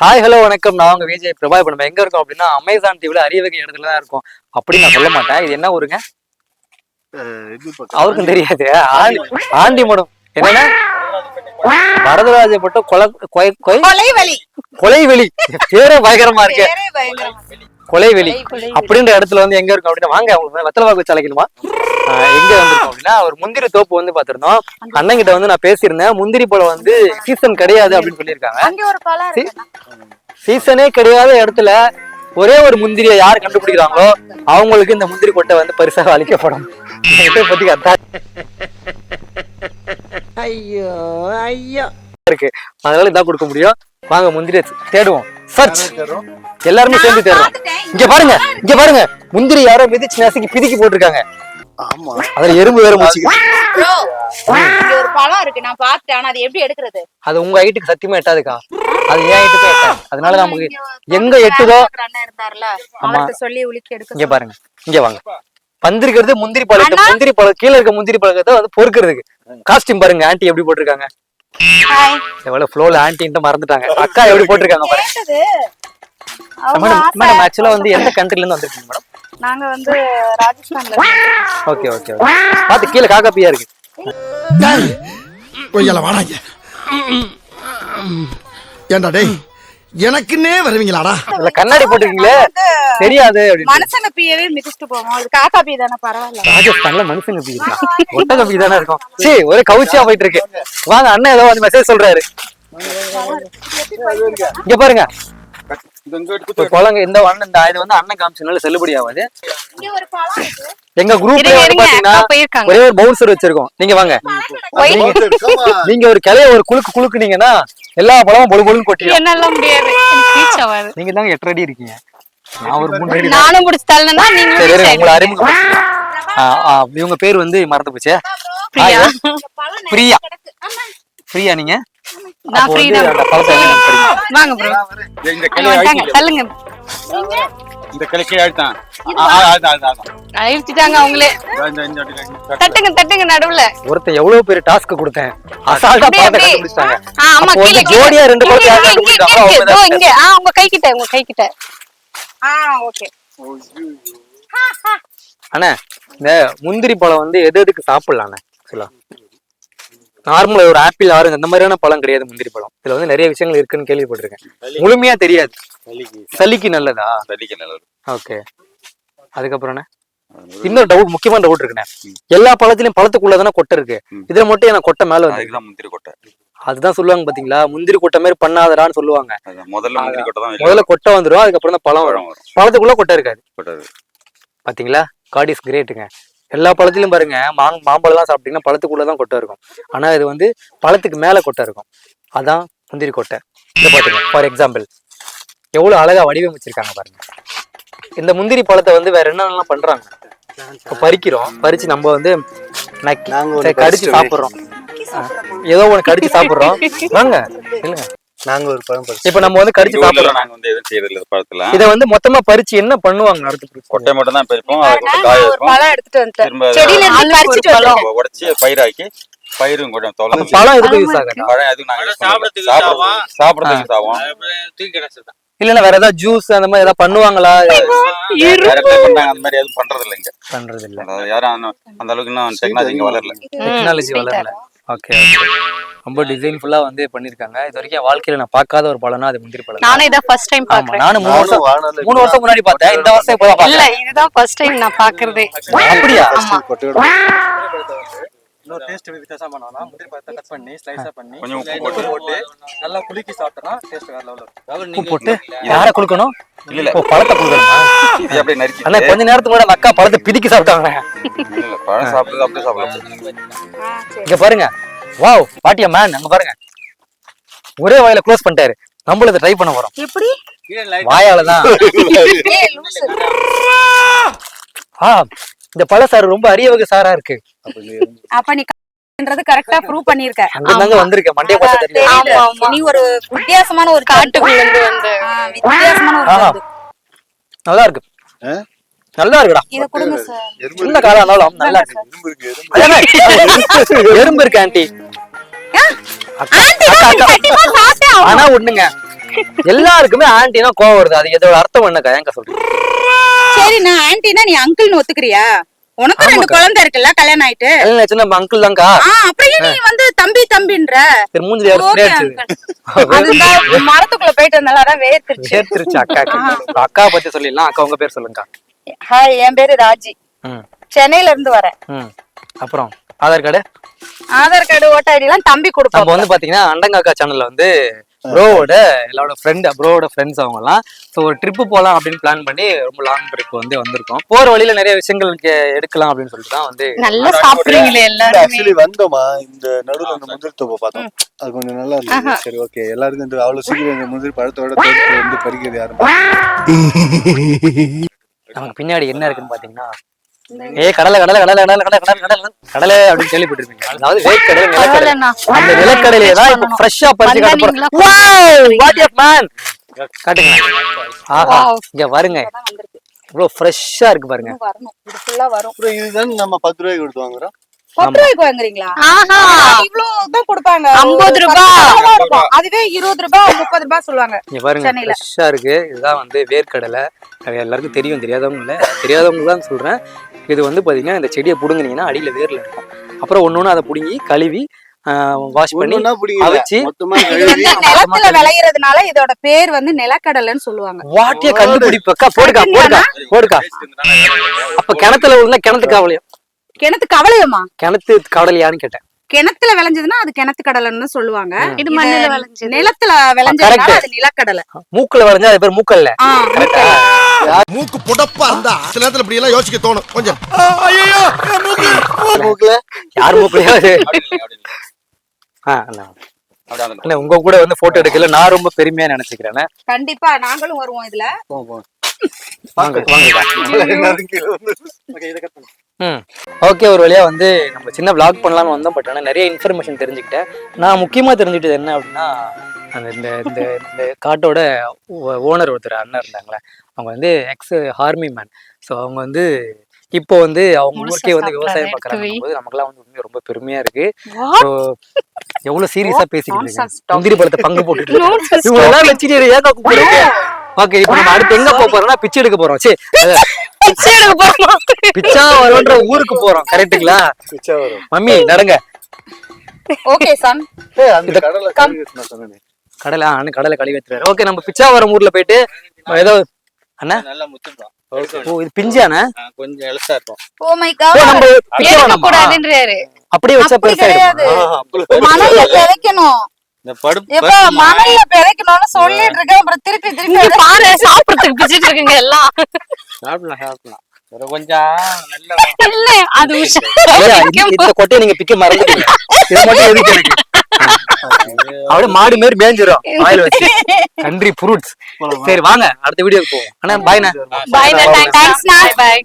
Hi hello வணக்கம். நான் உங்க விஜய் பிரபா இப்ப நம்ம எங்க இருக்கோம் அப்படின்னா அமேசான் தீவுல அரிய வகை இடத்துல தான் இருக்கோம். அப்படின்னு நான் சொல்ல மாட்டேன். இது என்ன ஊருங்க? அவருக்கும் தெரியாது. ஆண்டி ஆண்டி மடம் என்னன்னா வரதராஜப்பட்ட கொலை கொய் கொய் கொலைவலி கொலைவெளி. பேரே பயங்கரமா இருக்கு. கொலைவெளி அப்படின்ற இடத்துல வந்து எங்க இருக்கும் அப்படின்னா வாங்க உங்களுக்கு வெத்தலை பாக்கு வச்சு அழைக்கணுமா எங்க வந்திருக்கோம் அப்படின்னா ஒரு முந்திரி தோப்பு வந்து பாத்திருந்தோம் அண்ணன் கிட்ட வந்து நான் பேசியிருந்தேன். முந்திரி பழம் வந்து சீசன் கிடையாது அப்படின்னு சொல்லியிருக்காங்க. சீசனே கிடையாத இடத்துல ஒரே ஒரு முந்திரியை யார் கண்டுபிடிக்கிறாங்களோ அவங்களுக்கு இந்த முந்திரி கொட்டை வந்து பரிசாக அளிக்கப்படும். பத்தி கத்தா ஐயோ ஐயோ. இருக்கு. அதனால இதான் கொடுக்க முடியும். வாங்க முந்திரியை தேடுவோம். சர்ச். எல்லாருமே சேர்ந்து தேடுறோம். இங்க பாருங்க இங்க பாருங்க. முந்திரி யாரோ மிதிச்சு நசுக்கி பிதிக்கி போட்டிருக்காங்க. ஆமா. அதுல எறும்பு வேற மூச்சு Bro, இங்க ஒரு பழம் இருக்கு. நான் பார்த்தேன். ஆனா அது எப்படி எடுக்கிறது? அது உங்க ஹைட்டுக்கு சத்தியமா எட்டாதுக்கா. அது ஏன் ஹைட்டுக்கு எட்டாது. அதனால நமக்கு எங்க எட்டுதோ சொல்லி உலுக்கி எடுக்க இங்க பாருங்க. இங்க வாங்க. வந்திருக்கிறது முந்திரி பழத்தை முந்திரி பழம் கீழ இருக்க முந்திரி பழத்தை வந்து பொறுக்கிறதுக்கு. காஸ்டியூம் பாருங்க. ஆன்ட்டி எப்படி போட்டிருக்காங்க. ஹாய் எவ்வளவு ஃப்ளோல மறந்துட்டாங்க. அக்கா எப்படி போட்டிருக்காங்க பாருங்க. மேடம் ஆக்சுவலா வந்து எந்த கண்ட்ரில இருந்து வந்திருக்கீங்க மேடம்? நாங்க வந்து ராஜஸ்தான்ல இருக்கோம். ஓகே ஓகே ஓகே பாத்து கீழே காக்கா பியா இருக்கு. கொய்யால வாடாங்க. ஏண்டா டேய் எனக்குன்னே வருவீங்களாடா? இல்ல கண்ணாடி போட்டிருக்கீங்களே? தெரியாது மனுஷங்க பீயவே மிதிச்சுட்டு போவோம். அது காக்கா பீ தானே பரவாயில்ல. ராஜஸ்தான்ல மனுஷங்க பீ இருக்கா? ஒட்டக பீ தானே இருக்கும். சரி ஒரே கவுச்சியா போயிட்டு இருக்கு. வாங்க அண்ணன் ஏதோ வந்து மெசேஜ் சொல்றாரு. இங்க பாருங்க. குழந்தை இந்த அண்ணன் இந்த இது வந்து அண்ணன் காமிச்சனால செல்லுபடி ஆகாது. இங்க ஒரு பழம் இருக்கு. எங்க குரூப்ல வந்து. பாத்தீங்கன்னா. ஒரே ஒரு பவுன்சர் வச்சிருக்கோம். நீங்க வாங்க. நீங்க ஒரு கிளைய ஒரு குலுக்கு குலுக்குனீங்கன்னா எல்லா பழமும் பொழு பொழுன்னு கொட்டிடும். என்னால முடியாது. எனக்கு ரீச் ஆகாது. நீங்க தாங்க எட்டு அடி இருக்கீங்க. நான் ஒரு மூணு அடி நானும் தள்ளனா சரி உங்களை. அறிமுகம் இவங்க பேர் வந்து மறந்து போச்சே. பிரியா. பிரியா நீங்க? நான் ஃப்ரீ தான்? வாங்க ப்ரோ இந்த கிளை ஆயிடுச்சு. தள்ளுங்க. இந்த கிளை கீழே அவங்களே. தட்டுங்க தட்டுங்க நடுவுல. ஒருத்தன் எவ்வளவு பெரிய டாஸ்க் கொடுத்தேன். அசால்ட்டா ஆமா கீழே. ஜோடியா ரெண்டு இங்க. ஆ, உங்க கை கிட்ட உங்க கை கிட்ட ஆ ஓகே. அண்ணா இந்த முந்திரி பழம் வந்து எது எதுக்கு சாப்பிடலாம் அண்ணா நார்மலா ஒரு ஆப்பிள் ஆரஞ்சு அந்த மாதிரியான பழம் கிடையாது முந்திரி பழம். இதுல வந்து நிறைய விஷயங்கள் இருக்குன்னு கேள்விப்பட்டிருக்கேன். முழுமையா தெரியாது. சளிக்கு. நல்லதா? தள்ளிக்க நல்லது. ஓகே அதுக்கப்புறம்? இன்னொரு டவுட் முக்கியமான டவுட் இருக்குண்ணே. எல்லா பழத்திலயும் பழத்துக்குள்ளதானே கொட்டை இருக்கு. இதுல மட்டும் எனக்கு கொட்டை மேல வந்து முந்திரி கொட்டை. அதுதான் சொல்லுவாங்க பாத்தீங்களா? முந்திரி கொட்டை மாதிரி பண்ணாதடான்னு சொல்லுவாங்க. முதல்ல முந்திரி கொட்டை முதல்ல கொட்டை வந்துரும் அதுக்கப்புறம் தான் பழம் வரும். பழத்துக்குள்ள கொட்டை இருக்காது. பாத்தீங்களா? காட் இஸ் கிரேட்டுங்க எல்லா பழத்திலும் பாருங்க மாங் மாம்பழம் சாப்பிட்டீங்கன்னா பழத்துக்குள்ள தான் கொட்டை இருக்கும். ஆனா இது வந்து பழத்துக்கு மேல கொட்டை இருக்கும். அதான் முந்திரி கொட்டை. இந்த பாத்துங்க ஃபார் எக்ஸாம்பிள் எவ்வளவு அழகா வடிவமைச்சிருக்காங்க பாருங்க. இந்த முந்திரி பழத்தை வந்து வேற என்னென்னலாம் பண்றாங்க? இப்ப பறிக்கிறோம். பறிச்சு நம்ம வந்து நக்கி கடிச்சு சாப்பிடுறோம். ஏதோ ஒண்ணு கடிச்சு சாப்பிடுறோம். வாங்க இல்லைங்க நாங்க ஒரு பழம் பறிச்சு இப்ப நம்ம வந்து கடிச்சு சாப்பிடுறோம் நாங்க வந்து எதுவும் செய்யறது இல்ல பழத்துல இதை வந்து மொத்தமா பறிச்சு என்ன பண்ணுவாங்க அடுத்து கொட்டை மட்டும் தான் பறிப்போம். அது பாருங்க, கொட்டை காய இருக்கும் பழம் எடுத்துட்டு வந்துட்டேன். செடியில இருந்து பறிச்சுட்டு. வந்துட்டேன் உடைச்சி பயிராக்கி பயிரும் கூட தொலைஞ்சு பழம் எதுக்கு யூஸ் ஆகுது? பழம் எதுவும் நாங்க. சாப்பிடறதுக்கு சாப்பிடறதுக்கு சாப்பிடறதுக்கு சாவும். இல்லன்னா வேற ஏதாவது ஜூஸ் அந்த மாதிரி ஏதாவது பண்ணுவாங்களா? வேற இடத்துல பண்றாங்க அந்த மாதிரி எதுவும் பண்றது இல்ல இங்க. பண்றது இல்ல யாரும் அந்த- அந்த அளவுக்கு இன்னும் டெக்னாலஜி வளரல. டெக்னாலஜி வளரல. ஓகே ரொம்ப டிசைன்ஃபுல்லா வந்து பண்ணிருக்காங்க. இது வரைக்கும் என் வாழ்க்கையில நான் பார்க்காத ஒரு பழம்னா அது முந்திரி பழம். நானே இதான் ஃபர்ஸ்ட் டைம் ஆமா பாக்குறேன் நானும் மூணு வருஷம் மூணு வருஷம் முன்னாடி பார்த்தேன். இந்த வருஷம் இப்பதான் இல்ல இதுதான் ஃபர்ஸ்ட் டைம் நான் பாக்குறதே அப்படியா? இன்னொரு டேஸ்ட் வித்தியாசம் பண்ணலாம். முந்திரி பழத்தை கட் பண்ணி ஸ்லைஸா பண்ணி கொஞ்சம் உப்பு போட்டு. போட்டு நல்லா குலுக்கி சாப்பிட்டோம்னா டேஸ்ட் வேற லெவல்ல இருக்கும் உப்பு போட்டு? யார கொடுக்கணும் இல்ல. இல்ல பழத்தை கொடுக்கணுமா? இது அப்படியே நறுக்கி அண்ணா கொஞ்ச நேரத்துக்கு முன்னாடி அக்கா பழத்தை பிதிக்கி சாப்பிட்டாங்க. இல்ல பழம் சாப்பிட்டு அப்படியே சாப்பிடலாம். இங்க பாருங்க. வாவ் வாட்டியா மேன் அங்க பாருங்க. ஒரே வாயில க்ளோஸ் பண்ணிட்டாரு. நம்மளும் இதை ட்ரை பண்ண போறோம். எப்படி? வாயால தான். ஆ. இந்த பழசாறு ரொம்ப அரிய வகை சாரா இருக்கு. அப்ப நீ கரெக்டா ப்ரூவ் பண்ணிருக்க அங்க தாங்க வந்திருக்கேன். மண்டே. நீ ஒரு வித்தியாசமான ஒரு காட்டுக்குள்ள இருந்து வந்து. வித்தியாசமான ஒரு. நல்லா இருக்கு? நல்லா இருக்குடா. இத கொடுங்க சார் சின்ன காலம் ஆனாலும் நல்லா இருக்கு. எறும்பு இருக்கு ஆண்டி. ஆனா ஒண்ணுங்க. எல்லாருக்குமே ஆன்டினா கோவம் வருது. அது இதோட அர்த்தம் என்னக்கா ஏங்க சொல்றீங்க? சரி நான் ஆன்ட்டினா நீ அங்கிள்னு ஒத்துக்கிறியா? உனக்கும் ரெண்டு. குழந்தை இருக்குல்ல கல்யாணம் ஆயிட்டு? ஆச்சுன்னா நம்ம அங்கிள் தான்க்கா. அப்புறம் நீ வந்து தம்பி தம்பின்ற? சரி அதுதான் மரத்துக்குள்ள போயிட்டு இருந்தாலும் அதான் வேர்த்துருச்சு. சேர்த்துருச்சு அக்கா அக்கா. பத்தி சொல்லிடலாம். அக்கா உங்க பேர் சொல்லுங்கக்கா. ஹாய் என் பேரு ராஜி. சென்னையில இருந்து வரேன். அப்புறம் Aadhaar card? Aadhaar card voter ID எல்லாம் தம்பி கொடுப்போம் வந்து பாத்தீங்கன்னா அண்டங்காக்கா சேனல்ல வந்து ப்ரோவோட எல்லாரோட ஃப்ரெண்ட் ப்ரோவோட ஃப்ரெண்ட்ஸ் அவங்க எல்லாம் ஸோ ஒரு ட்ரிப்பு போகலாம் அப்படின்னு பிளான் பண்ணி ரொம்ப லாங் ட்ரிப் வந்து வந்திருக்கோம். போற வழியில நிறைய விஷயங்கள் எடுக்கலாம் அப்படின்னு சொல்லிட்டு தான் வந்து நல்லா சாப்பிடுறீங்களே எல்லாருமே. ஆக்சுவலி வந்தோமா? இந்த நடுவுல இந்த முந்திரி தோப்பை பார்த்தோம். அது கொஞ்சம் நல்லா இருந்தது. சரி ஓகே எல்லாருக்கும் இந்த அவ்வளவு சீக்கிரம் இந்த முந்திரி பழத்தோட தோப்பு வந்து பறிக்கிறது யாரும் நமக்கு பின்னாடி என்ன இருக்குன்னு பாத்தீங்கன்னா ஏ கடலை கடலை கடலை கடலை கடலை கடலை கடலை கடலை அப்படின்னு கேள்விப்பட்டிருப்பீங்க. அதாவது வேர்க்கடலை நிலக்கடலை. பரவாயில்லண்ணா. அந்த நிலக்கடலையை தான் இப்போ ஃப்ரெஷ்ஷா பறிச்சு காட்ட போறோம் வாட் எப் மேன் காட்டுங்க. ஆஹா. இங்க பாருங்க. இவ்வளவு ஃப்ரெஷ்ஷா இருக்கு பாருங்க. வரணும். இது ஃபுல்லா வரும். இதுதான் நம்ம பத்து ரூபாய்க்கு கொடுத்து வாங்குறோம்? பத்து ரூபாய்க்கு வாங்குறீங்களா? ஆஹா. இவ்வளவு தான் கொடுப்பாங்க. ஐம்பது ரூபாய். அதுவே இருபது ரூபாய் முப்பது ரூபாய் சொல்லுவாங்க இங்க பாருங்க சென்னையில. ஃப்ரெஷ்ஷா இருக்கு. இதுதான் வந்து வேர்க்கடலை. அது எல்லாருக்கும் தெரியும் தெரியாதவங்க இல்ல. தெரியாதவங்க தான் சொல்றேன். இது வந்து பாத்தீங்கன்னா இந்த செடியை புடுங்குனீங்கன்னா அடியில வேர்ல இருக்கும். அப்புறம் ஒண்ணு அதை புடுங்கி கழுவி வாஷ் பண்ணி அவிச்சு நிலத்துல விளையிறதுனால இதோட பேர் வந்து நிலக்கடலைன்னு சொல்லுவாங்க. வாட்டிய கண்டுபிடிப்பக்கா போடுக்கா போடுக்கா போடுக்கா. அப்ப கிணத்துல உள்ள கிணத்து காவலியா கிணத்து கவலையமா? கிணத்து கடலையான்னு கேட்டேன். கிணத்துல விளைஞ்சதுன்னா அது கிணத்து கடலைன்னு சொல்லுவாங்க. இது மண்ணுல விளைஞ்சது. நிலத்துல விளைஞ்சதுனால. அது நிலக்கடலை. மூக்குல வளைஞ்சா அது பேர் மூக்கல்ல. மூக்கு புடப்பா இருந்தா சில நேரத்துல இப்படி எல்லாம் யோசிக்க தோணும். கொஞ்சம். ஐயோ மூக்குல? யார் மூக்குலயோ அது ஆ, அண்ணா. அப்படியே அந்த இல்ல உங்க கூட வந்து போட்டோ எடுக்கல. நான் ரொம்ப பெருமையா நினைச்சுக்கிறேன். கண்டிப்பா நாங்களும் வருவோம் இதுல. வாங்க வாங்க ஓகே ஒரு வழியா வந்து நம்ம சின்ன vlog பண்ணலாம்னு வந்தோம் பட் ஆனால் நிறைய இன்ஃபர்மேஷன் தெரிஞ்சுக்கிட்டேன். நான் முக்கியமாக தெரிஞ்சுக்கிட்டது என்ன அப்படின்னா அந்த இந்த இந்த இந்த காட்டோட ஓனர் ஒருத்தர் அண்ணன் இருந்தாங்களே அவங்க வந்து எக்ஸ் ஆர்மி மேன் ஸோ அவங்க வந்து இப்போ வந்து அவங்க ஊருக்கே வந்து விவசாயம் பார்க்குறாங்க. போது நமக்குலாம் வந்து உண்மையா ரொம்ப பெருமையா இருக்கு? ஸோ எவ்வளவு சீரியஸா பேசிக்கிட்டு முந்திரி பழத்தை பங்கு போட்டுட்டு Nonsense இவங்க எல்லாம் வச்சுட்டு கூப்பிடுறீங்க ஓகே இப்போ நம்ம அடுத்து எங்க போக போறோம்னா பிச்சை எடுக்க போறோம். சரி பிச்சை எடுக்க போறோமா? பிச்சா வரும்ன்ற ஊருக்கு போறோம் கரெக்ட்டுங்களா? பிச்சை வரும். மம்மி நடங்க. ஓகே சன் அந்த கடலை. கடலை அண்ணன் கடலை கழுவி வச்சுறாரு ஓகே நம்ம பிச்சாவரம் ஊர்ல போயிட்டு ஏதோ அண்ணா? நல்லா முத்துப்பா ஓ இது பிஞ்சானே கொஞ்சம் எலசா இருக்கும். ஓ மை ஓ நம்ம பிச்சை எடுக்க வேணாமா? கூடாதுன்றாரு. அப்படியே வச்சா அப்படி பெருசா கிடையாது. ஆ, அப்படி மணல்ல பிழைக்கணும். இந்த படுப்பு எப்ப மணல்ல பிழைக்கணும்னு சொல்லிட்டு இருக்கேன். அப்புறம் திருப்பி திருப்பி பாரு சாப்பிடறதுக்கு பிடிச்சிட்டு இருக்குங்க எல்லாம். சாப்பிடலாம். இல்ல அது இந்த கொட்டையை நீங்க பிக்க மறந்துட்டீங்க. இதை மட்டும் எதுக்கு எனக்கு அப்படியே மாடு மாரி மேய்ஞ்சிரும் வாயில வச்சு. ஃப்ரூட்ஸ் சரி வாங்க அடுத்த வீடியோக்கு போவோம். அண்ணா பாய்ண்ணா பாய் தேங்க்ஸ் பாய் பாய்